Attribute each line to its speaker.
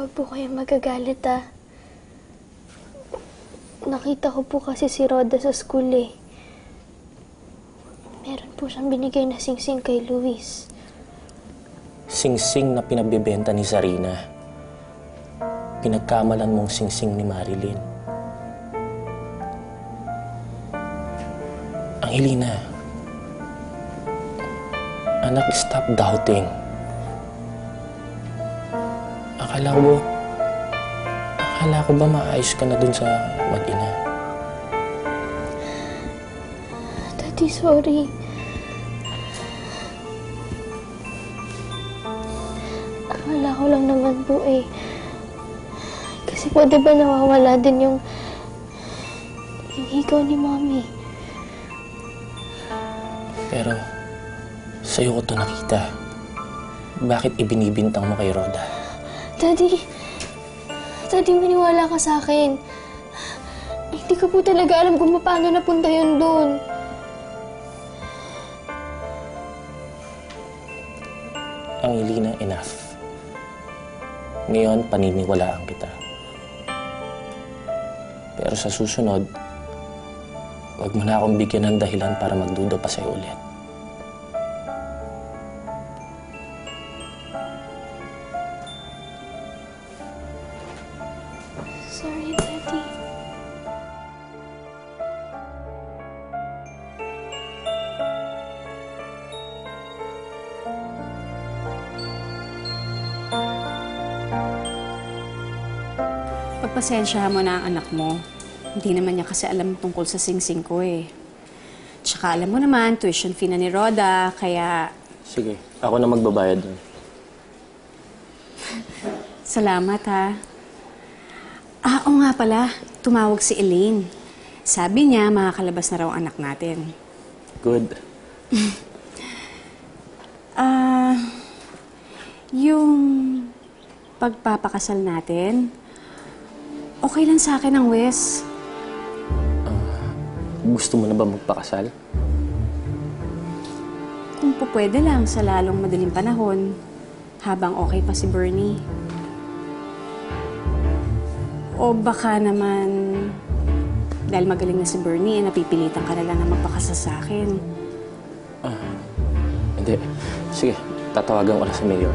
Speaker 1: Huwag po kayo magagalit ah. Nakita ko po kasi si Roda sa school eh. Meron po siyang binigay na singsing kay Luis.
Speaker 2: Singsing na pinabibenta ni Sarina. Pinagkamalan mong singsing ni Marilyn. Angelina, anak, stop doubting. Akala ko, akala ko ba maayos ka na dun sa mag-ina?
Speaker 1: Daddy, sorry. Akala ko lang naman po eh. Kasi po, di ba nawawala din yung yung higaw ni Mommy.
Speaker 2: Pero, sa'yo ko to nakita. Bakit ibinibintang mo kay Rhoda?
Speaker 1: Daddy, Daddy, maniwala ka sa akin. Hindi ko po talaga alam kung paano napunta yun doon.
Speaker 2: Angelina, enough. Ngayon, paniniwalaan kita. Pero sa susunod, huwag mo na akong bigyan ng dahilan para magduda pa sa'yo ulit.
Speaker 1: Sorry, Daddy.
Speaker 3: Pagpasensyahan mo na ang anak mo. Hindi naman niya kasi alam tungkol sa singsing ko eh. Tsaka alam mo naman, tuition fee na ni Rhoda, kaya
Speaker 2: Sige, ako na magbabayad dun.
Speaker 3: salamat ha. Ah, oo nga pala, tumawag si Elaine. Sabi niya, makakalabas na raw ang anak natin.
Speaker 2: Good.
Speaker 3: Ah, yung pagpapakasal natin, okay lang sa akin ang Wes.
Speaker 2: Gusto mo na ba magpakasal?
Speaker 3: Kung po pwede lang sa lalong madaling panahon, habang okay pa si Bernie. O baka naman, dahil magaling na si Bernie, eh, napipilitan ka na lang na magpakasal sa akin.
Speaker 2: Hindi. Sige, tatawagan ko na sa mayor.